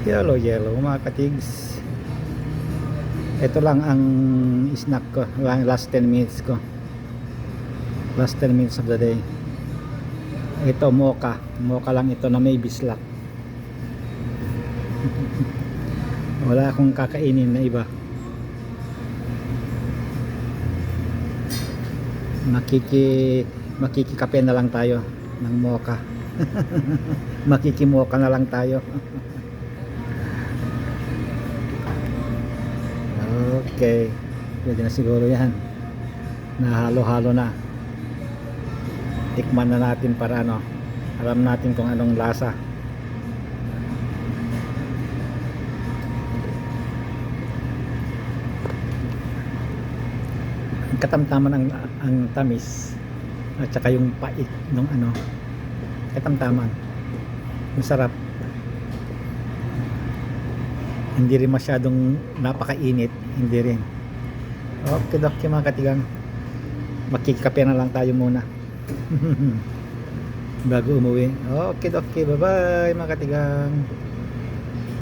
Yellow, yellow mga katigs. Ito lang ang snack ko. Lang last 10 minutes ko. Last 10 minutes of the day. Ito mocha. Mocha lang ito na may bislak. Wala akong kakainin na iba. Makiki makikikape na lang tayo ng mocha. Makikimocha na lang tayo. Okay. Pwede na siguro yan. Nahalo-halo na. Tikman na natin para ano. Alam natin kung anong lasa. Katamtaman ang, ang tamis at saka yung pait ng ano. Katamtaman. Masarap. Hindi rin masyadong napakainit. Hindi rin. Okay, okay mga katigang. Makikape na lang tayo muna. Bago umuwi. Okay, okay. Bye-bye mga katigang.